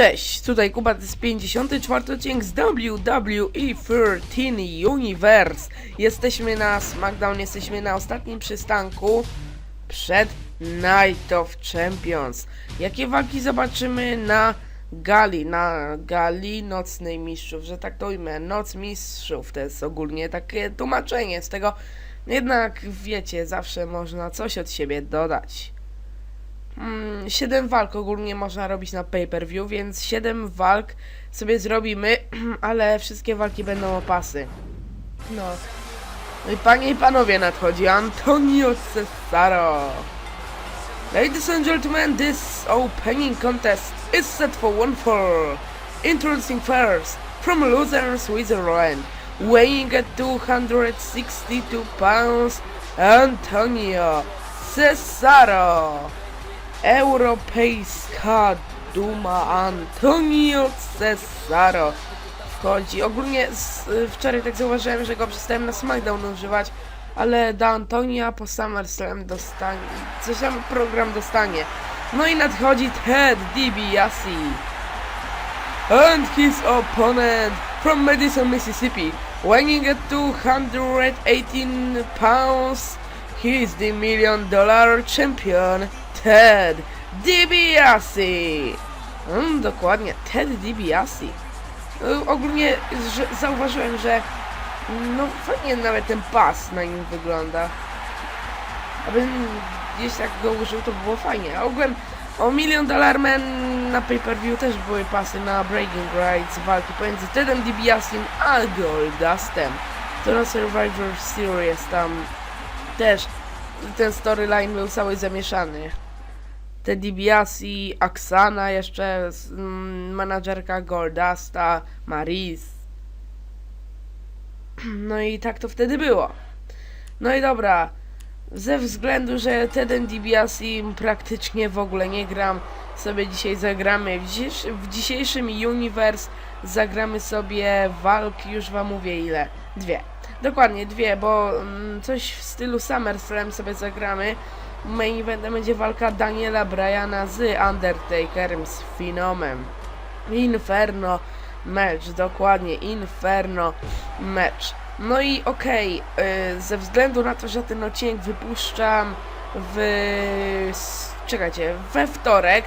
Cześć, tutaj Kuba, to jest 54 odcinek z WWE 13 Universe. Jesteśmy na SmackDown, jesteśmy na ostatnim przystanku przed Night of Champions. Jakie walki zobaczymy na gali, na gali Nocnej Mistrzów, że tak to ujmę, Noc Mistrzów, to jest ogólnie takie tłumaczenie z tego. Jednak wiecie, zawsze można coś od siebie dodać. Mm, 7 walk ogólnie można robić na pay-per-view, więc 7 walk sobie zrobimy, ale wszystkie walki będą o pasy. No. No i panie i panowie nadchodzi Antonio Cesaro. Ladies and gentlemen, this opening contest is set for one fall. Introducing first, from Luzern, Switzerland, weighing at 262 pounds, Antonio Cesaro. Europejska Duma Antonio Cesaro wchodzi. Ogólnie z, wczoraj tak zauważyłem, że go przestałem na SmackDown używać, ale do Antonia po SummerSlam dostanie, coś tam program dostanie. No i nadchodzi Ted DiBiase and his opponent from Madison, Mississippi, weighing at 218 pounds. He is the million dollar champion, Ted DiBiase. Mm, dokładnie, Ted DiBiase. Y, Ogólnie że zauważyłem, że no fajnie nawet ten pas na nim wygląda. Abym gdzieś tak go użył, to by było fajnie. A ogółem o Million Dollar Man na pay-per-view też były pasy na Breaking Rights, walki pomiędzy Tedem DiBiase'em a Goldustem. To na Survivor Series tam też ten storyline był cały zamieszany. Ted DiBiase, Aksana jeszcze, mm, menadżerka Goldusta, Maris. No i tak to wtedy było. No i dobra, ze względu, że Tedem DiBiase praktycznie w ogóle nie gram, sobie dzisiaj zagramy. W, w dzisiejszym Universe zagramy sobie walki, już wam mówię ile. Dwie. Dokładnie dwie, bo mm, coś w stylu SummerSlam sobie zagramy. Main eventem będzie walka Daniela Bryana z Undertakerem, z Finomem. Inferno mecz, dokładnie, Inferno mecz. No i okej, y, ze względu na to, że ten odcinek wypuszczam w... czekajcie, we wtorek,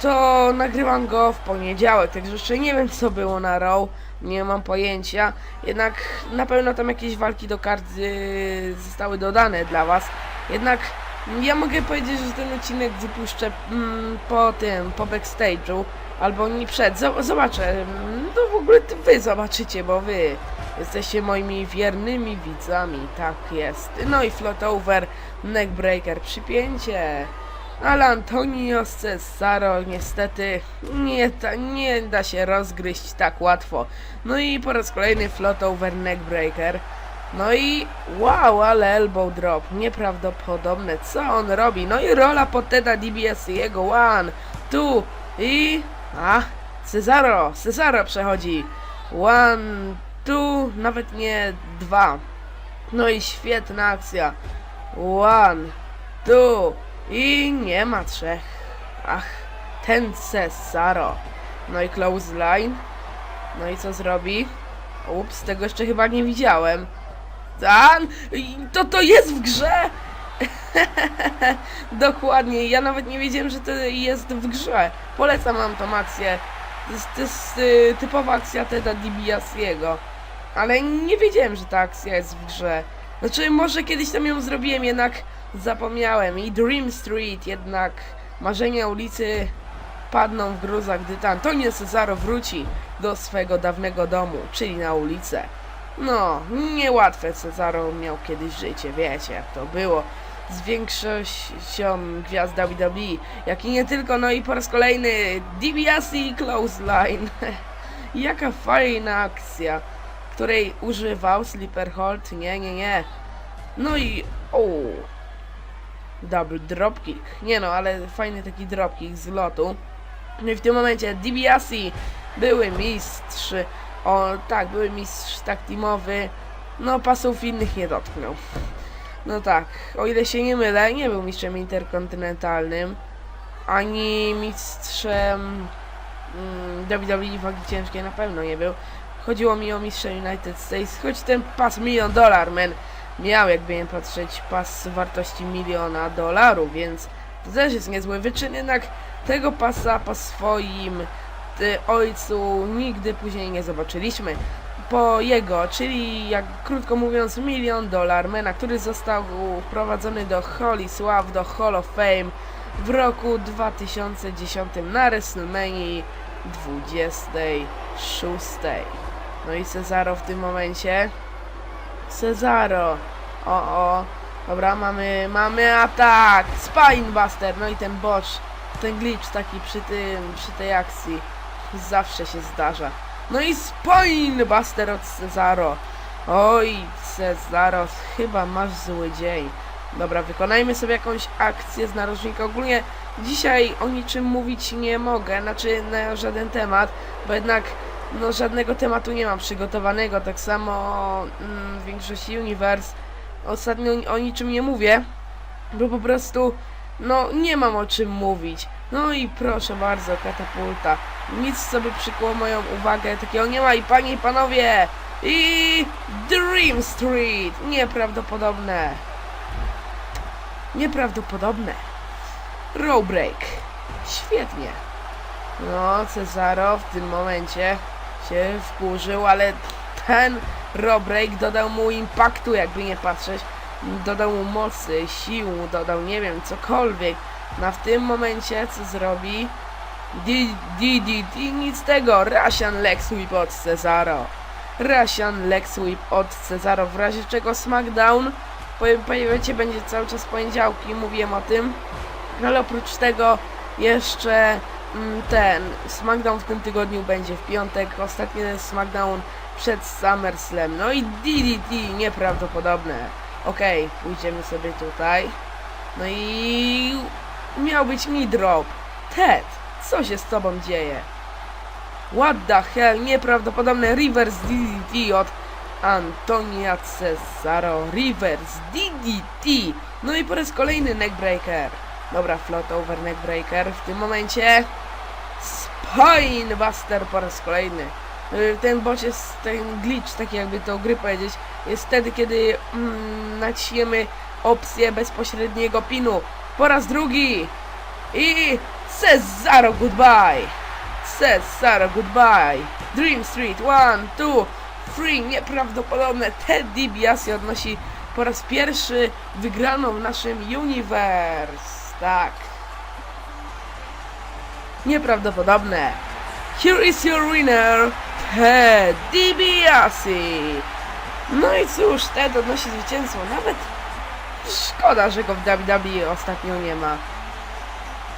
to nagrywam go w poniedziałek, także jeszcze nie wiem co było na Raw, nie mam pojęcia, jednak na pewno tam jakieś walki do kart y, zostały dodane dla was, jednak ja mogę powiedzieć, że ten odcinek wypuszczę mm, po tym, po backstage'u, albo nie przed, Zo- zobaczę, mm, no w ogóle wy zobaczycie, bo wy jesteście moimi wiernymi widzami, tak jest. No i floatover, neckbreaker, przypięcie. Ale Antonio Cesaro niestety nie, da, nie da się rozgryźć tak łatwo. No i po raz kolejny floatover neckbreaker. No i wow, ale elbow drop, nieprawdopodobne, co on robi? No i rola pod Teda DBS jego one, two i... A, Cesaro, Cesaro przechodzi. One, two, nawet nie dwa. No i świetna akcja. One, two i nie ma trzech. Ach, ten Cesaro. No i close line. No i co zrobi? Ups, tego jeszcze chyba nie widziałem. Dan, to to jest w grze! Dokładnie, ja nawet nie wiedziałem, że to jest w grze. Polecam wam tą akcję. To jest, to jest y, typowa akcja Teda DiBiase'ego. Ale nie wiedziałem, że ta akcja jest w grze. Znaczy, może kiedyś tam ją zrobiłem, jednak zapomniałem. I Dream Street, jednak marzenia ulicy padną w gruzach, gdy to Antonio Cesaro wróci do swego dawnego domu, czyli na ulicę. No, niełatwe Cesaro miał kiedyś życie, wiecie jak to było z większością gwiazd WWE, jak i nie tylko, no i po raz kolejny DiBiase i Close Line. Jaka fajna akcja, której używał Sleeper Hold, nie, nie, nie. No i, o, double dropkick, nie no, ale fajny taki dropkick z lotu. No i w tym momencie DiBiase, były mistrz, o tak, były mistrz tak teamowy, no pasów innych nie dotknął. No tak, o ile się nie mylę, nie był mistrzem interkontynentalnym, ani mistrzem mm, WWE wagi ciężkiej na pewno nie był. Chodziło mi o mistrza United States, choć ten pas milion dolar, men, miał jakby nie patrzeć pas wartości miliona dolarów, więc to też jest niezły wyczyn, jednak tego pasa po swoim ojcu nigdy później nie zobaczyliśmy. Po jego, czyli jak krótko mówiąc milion dolar mena, który został wprowadzony do Holy Sław, do Hall of Fame w roku 2010 na WrestleMania 26. No i Cezaro w tym momencie. Cezaro. O, o. Dobra, mamy, mamy atak. Spinebuster. No i ten botch, ten glitch taki przy tym, przy tej akcji zawsze się zdarza. No i Spinebuster od Cezaro. Oj, Cezaro, chyba masz zły dzień. Dobra, wykonajmy sobie jakąś akcję z narożnika. Ogólnie dzisiaj o niczym mówić nie mogę, znaczy na żaden temat, bo jednak no żadnego tematu nie mam przygotowanego. Tak samo mm, w większości uniwers ostatnio o niczym nie mówię, bo po prostu no nie mam o czym mówić. No i proszę bardzo, katapulta. Nic sobie przykuło moją uwagę, takiego nie ma i panie i panowie i Dream Street. Nieprawdopodobne. Nieprawdopodobne. Row break. Świetnie. No, Cezaro w tym momencie się wkurzył, ale ten row break dodał mu impaktu, jakby nie patrzeć. Dodał mu mocy, sił, dodał nie wiem, cokolwiek. No w tym momencie co zrobi? DDT, nic z tego. Russian Lex Whip od Cezaro. Russian Lex Whip od Cezaro. W razie czego SmackDown, pamiętajcie, będzie cały czas poniedziałki, mówiłem o tym. Ale oprócz tego jeszcze mm, ten SmackDown w tym tygodniu będzie w piątek. Ostatni SmackDown przed SummerSlam. No i DDT, nieprawdopodobne. Okej, pójdziemy sobie tutaj. No i miał być mi drop. Ted, co się z tobą dzieje? What the hell, nieprawdopodobne reverse DDT od Antonia Cesaro. Reverse DDT. No i po raz kolejny neckbreaker. Dobra, float over neckbreaker. W tym momencie Spinebuster po raz kolejny. Y, Ten bot jest, ten glitch, taki jakby to gry powiedzieć, jest wtedy, kiedy mm, naciśniemy opcję bezpośredniego pinu. Po raz drugi. I Cesaro goodbye. Cesaro goodbye. Dream Street, one, two, three. Nieprawdopodobne. Ted DiBiase odnosi po raz pierwszy wygraną w naszym universe. Tak. Nieprawdopodobne. Here is your winner, Ted DiBiase. No i cóż, Ted odnosi zwycięstwo. Nawet szkoda, że go w WWE ostatnio nie ma.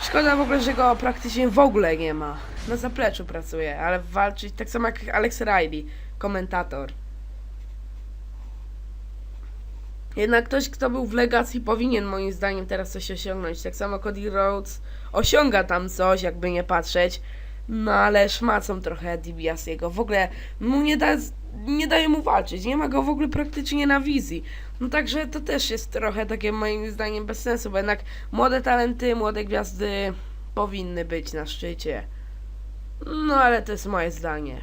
Szkoda w ogóle, że go praktycznie w ogóle nie ma. Na zapleczu pracuje, ale walczyć tak samo jak Alex Riley, komentator. Jednak ktoś, kto był w Legacji, powinien moim zdaniem teraz coś osiągnąć. Tak samo Cody Rhodes osiąga tam coś, jakby nie patrzeć. No ale szmacą trochę DiBiase'ego. W ogóle mu nie, da, nie daje mu walczyć. Nie ma go w ogóle praktycznie na wizji. No także to też jest trochę takie moim zdaniem bez sensu, bo jednak młode talenty, młode gwiazdy powinny być na szczycie. No ale to jest moje zdanie.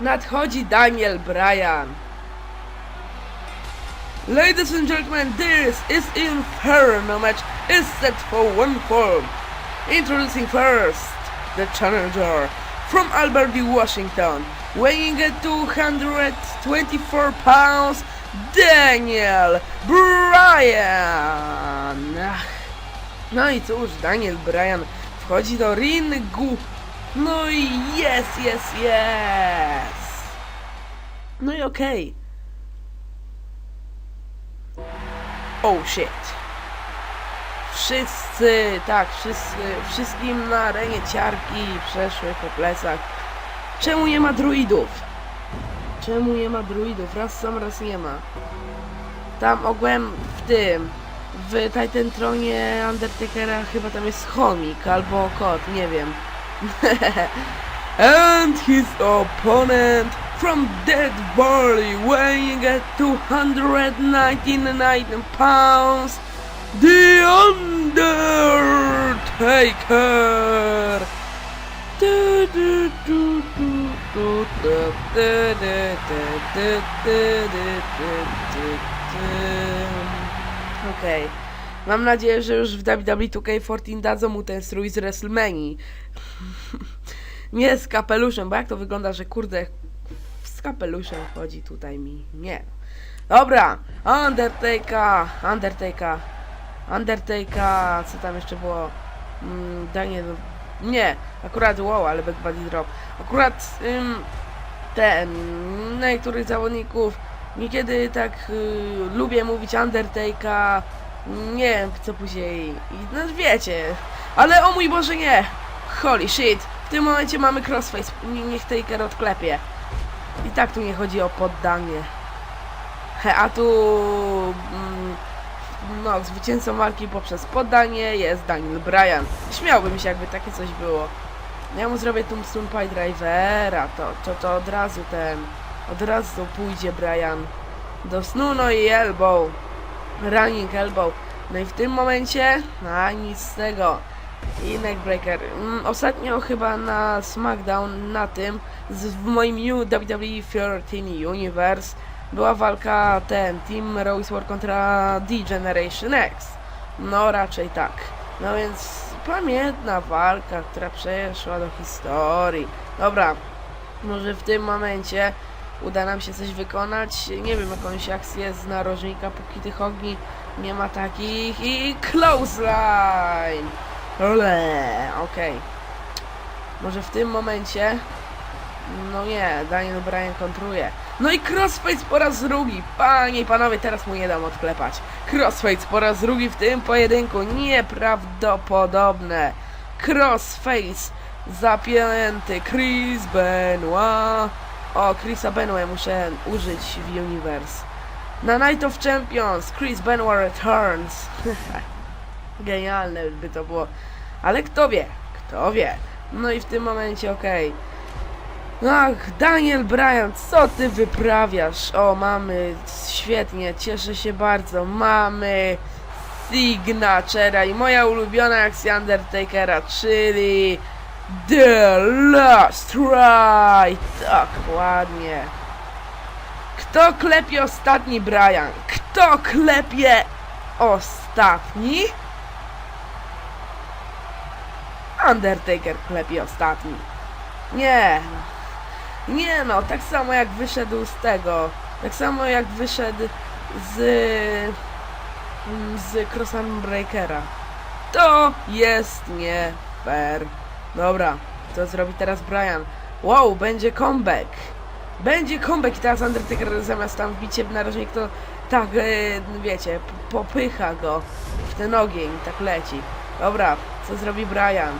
Nadchodzi Daniel Bryan. Ladies and gentlemen, this is Inferno match is set for one form. Introducing first the challenger from Alberta, Washington, weighing at 224 pounds, Daniel Bryan. No i cóż, Daniel Bryan wchodzi do ringu. No i jest, jest, jest. No i okej. Oh shit. Wszyscy, tak, wszyscy, wszystkim na arenie ciarki przeszły po plecach. Czemu nie ma druidów? Czemu nie ma druidów? Raz są, raz nie ma. Tam ogółem w tym, w Titantronie Undertakera chyba tam jest chomik albo kot, nie wiem. and his opponent from Dead Valley, weighing at 299 pounds, The Undertaker! Okej. Okay. Mam nadzieję, że już w WWE 2K14 dadzą mu ten strój z WrestleMania. Nie z kapeluszem, bo jak to wygląda, że kurde z kapeluszem chodzi tutaj mi. Nie. Dobra, Undertaker, Undertaker, Undertaker, co tam jeszcze było? Mm, Daniel nie, akurat wow, ale Back Body Drop. Akurat ym, ten, niektórych zawodników niekiedy tak y, lubię mówić Undertaker, nie wiem co później, no wiecie, ale o mój Boże nie, holy shit, w tym momencie mamy crossface, Nie- niech Taker odklepie. I tak tu nie chodzi o poddanie. He, a tu mm, no, zwycięzcą walki poprzez poddanie jest Daniel Bryan. Śmiałbym się, jakby takie coś było. Ja mu zrobię tu Sunpie Drivera, to, to, to od razu ten, od razu pójdzie Bryan do snu, no i elbow, running elbow. No i w tym momencie, a nic z tego. I neckbreaker. Mm, Ostatnio chyba na SmackDown na tym z, w moim New WWE 13 Universe była walka ten Team Rose War kontra D-Generation X. No raczej tak. No więc pamiętna walka, która przeszła do historii. Dobra, może w tym momencie uda nam się coś wykonać. Nie wiem, jakąś akcję z narożnika, póki tych ogni nie ma takich. I clothesline! Ole, okej. Może w tym momencie. No nie, Daniel Bryan kontruje. No i Crossface po raz drugi. Panie i panowie, teraz mu nie dam odklepać. Crossface po raz drugi w tym pojedynku. Nieprawdopodobne. Crossface zapięty. Chris Benoit. O, Chrisa Benoit muszę użyć w Universe. Na Night of Champions Chris Benoit returns. Genialne by to było. Ale kto wie? Kto wie? No i w tym momencie okej. Ach, Daniel Bryan, co ty wyprawiasz? O, mamy, świetnie, cieszę się bardzo. Mamy Signatera i moja ulubiona akcja Undertakera, czyli The Last Ride. Tak, ładnie. Kto klepie ostatni, Brian? Kto klepie ostatni? Undertaker klepie ostatni. Nie. Nie no, tak samo jak wyszedł z tego. Tak samo jak wyszedł z... z Crossan Breakera. To jest nie fair. Dobra, co zrobi teraz Brian? Wow, będzie comeback. Będzie comeback i teraz Undertaker zamiast tam wbicie w narożnik to tak, e, wiecie, popycha go w ten ogień, tak leci. Dobra, co zrobi Brian?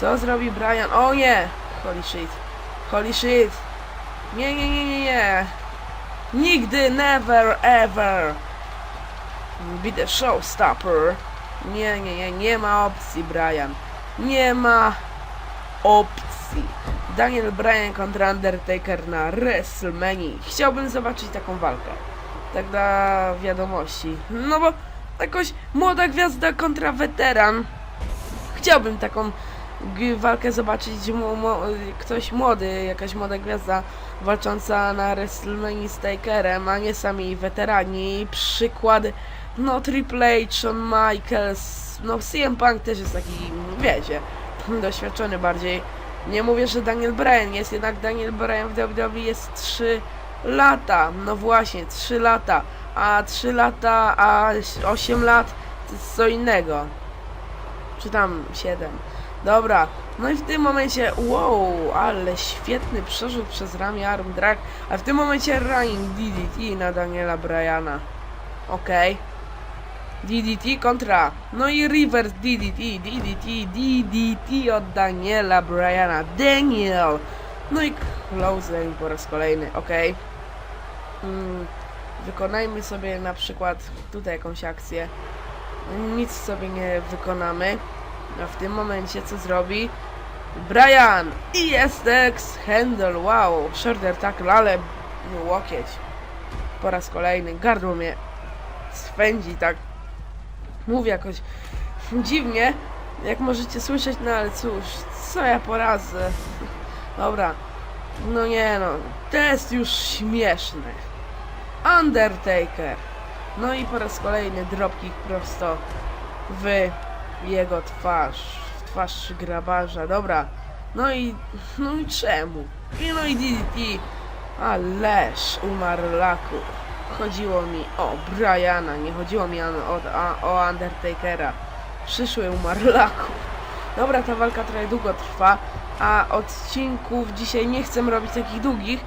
Co zrobi Brian? O nie! Holy shit. Holy shit. Nie, nie, nie, nie, nie. Nigdy, never, ever. Be the showstopper. Nie, nie, nie, nie ma opcji, Brian. Nie ma opcji. Daniel Bryan kontra Undertaker na WrestleMania. Chciałbym zobaczyć taką walkę. Tak dla wiadomości. No bo jakoś młoda gwiazda kontra weteran. Chciałbym taką walkę zobaczyć mu, ktoś młody, jakaś młoda gwiazda walcząca na WrestleMania z Takerem, a nie sami weterani. Przykład, no Triple H, Shawn Michaels, no CM Punk też jest taki, wiecie, doświadczony bardziej. Nie mówię, że Daniel Bryan jest, jednak Daniel Bryan w WWE jest 3 lata, no właśnie, 3 lata, a 3 lata, a 8 lat to jest co innego. Czy tam 7. Dobra, no i w tym momencie, wow, ale świetny przerzut przez ramię arm drag, a w tym momencie Ryan DDT na Daniela Bryana. Okej. DDT kontra, no i reverse DDT, DDT, DDT od Daniela Bryana, Daniel. No i close po raz kolejny, okej. Mm, wykonajmy sobie na przykład tutaj jakąś akcję. Nic sobie nie wykonamy. A w tym momencie co zrobi? Brian! I jest X handle, wow, shoulder tackle, ale łokieć. Po raz kolejny, gardło mnie swędzi tak. Mówię jakoś Dziwnie, jak możecie słyszeć, no ale cóż, co ja poradzę. Dobra, no nie no, to jest już śmieszne. Undertaker. No i po raz kolejny dropkick prosto w jego twarz, twarz grabarza, dobra. No i, no i czemu? I no i DDT, ależ umarł Laku. Chodziło mi o Briana, nie chodziło mi o, o, Undertakera. Przyszły umarł Laku. Dobra, ta walka trochę długo trwa, a odcinków dzisiaj nie chcę robić takich długich,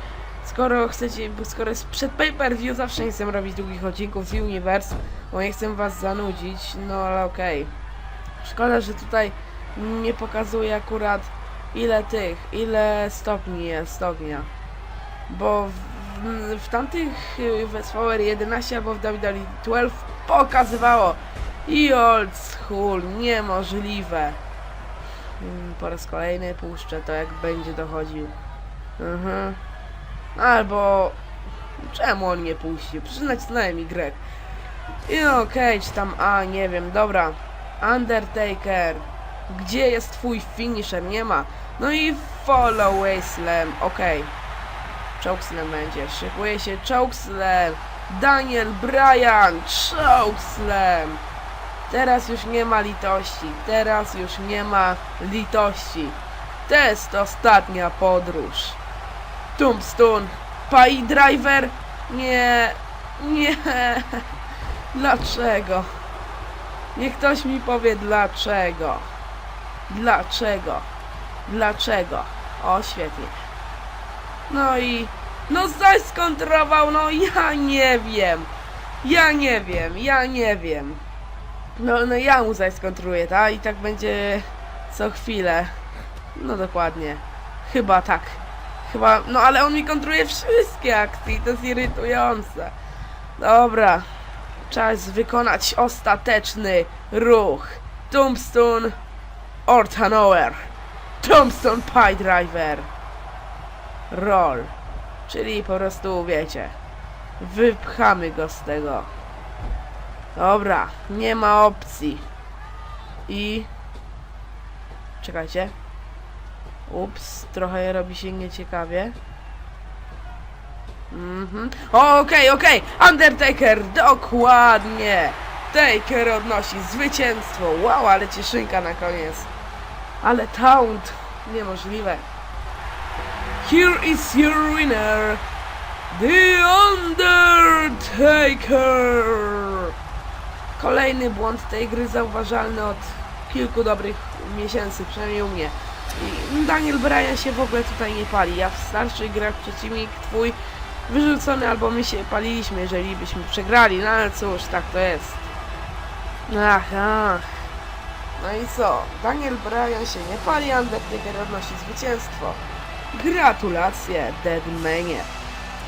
skoro chcecie, bo skoro jest przed pay-per-view, zawsze nie chcę robić długich odcinków z Universe, bo nie chcę was zanudzić, no ale okej. Szkoda, że tutaj nie pokazuje akurat ile tych, ile stopni jest ognia. Bo w, w, tamtych y, w SVR 11 albo w WWE 12 pokazywało i old school, niemożliwe. Mm, Po raz kolejny puszczę to jak będzie dochodził. Mhm. Albo czemu on nie puścił? Przecież nacisnąłem Y. I okej, czy tam A, nie wiem, dobra. Undertaker. Gdzie jest twój finisher? Nie ma. No i follow slam, okej. Chokeslam będzie. Szykuje się chokeslam. Daniel Bryan, chokeslam. Teraz już nie ma litości. Teraz już nie ma litości. To jest ostatnia podróż. Tombstone. Pai Driver. Nie. Nie. Dlaczego? Niech ktoś mi powie dlaczego. Dlaczego? Dlaczego? O, świetnie. No i... No zaś skontrował, no ja nie wiem. Ja nie wiem, ja nie wiem. No, no ja mu zaś skontruję, tak? I tak będzie co chwilę. No dokładnie. Chyba tak. Chyba, no ale on mi kontruje wszystkie akcje i to jest irytujące. Dobra. Czas wykonać ostateczny ruch. Tombstone Ortanower. Tombstone Pie Driver. Roll. Czyli po prostu wiecie. Wypchamy go z tego. Dobra, nie ma opcji. I... Czekajcie. Ups, trochę robi się nieciekawie. Mhm. Okej, okej! Undertaker! Dokładnie! Taker odnosi zwycięstwo! Wow, ale cieszynka na koniec. Ale taunt! Niemożliwe. Here is your winner! The Undertaker! Kolejny błąd tej gry zauważalny od kilku dobrych miesięcy, przynajmniej u mnie. Daniel Bryan się w ogóle tutaj nie pali. Ja w starszych grach przeciwnik twój wyrzucony albo my się paliliśmy, jeżeli byśmy przegrali. No ale cóż, tak to jest. Ach, ach. No i co? Daniel Bryan się nie pali, Undertaker odnosi zwycięstwo. Gratulacje, Deadmanie.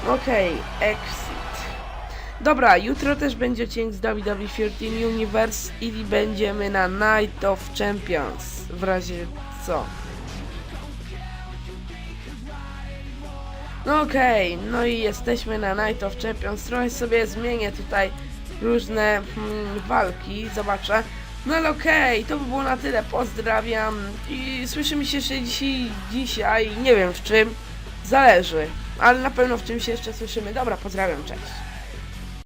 Okej, exit. Dobra, jutro też będzie odcinek z WWE 13 Universe i będziemy na Night of Champions. W razie co? No okej, no i jesteśmy na Night of Champions. Trochę sobie zmienię tutaj różne hmm, walki, zobaczę. No ale okej, to by było na tyle. Pozdrawiam i słyszymy się jeszcze dzisiaj, dzisiaj, nie wiem w czym, zależy, ale na pewno w czymś jeszcze słyszymy. Dobra, pozdrawiam, cześć.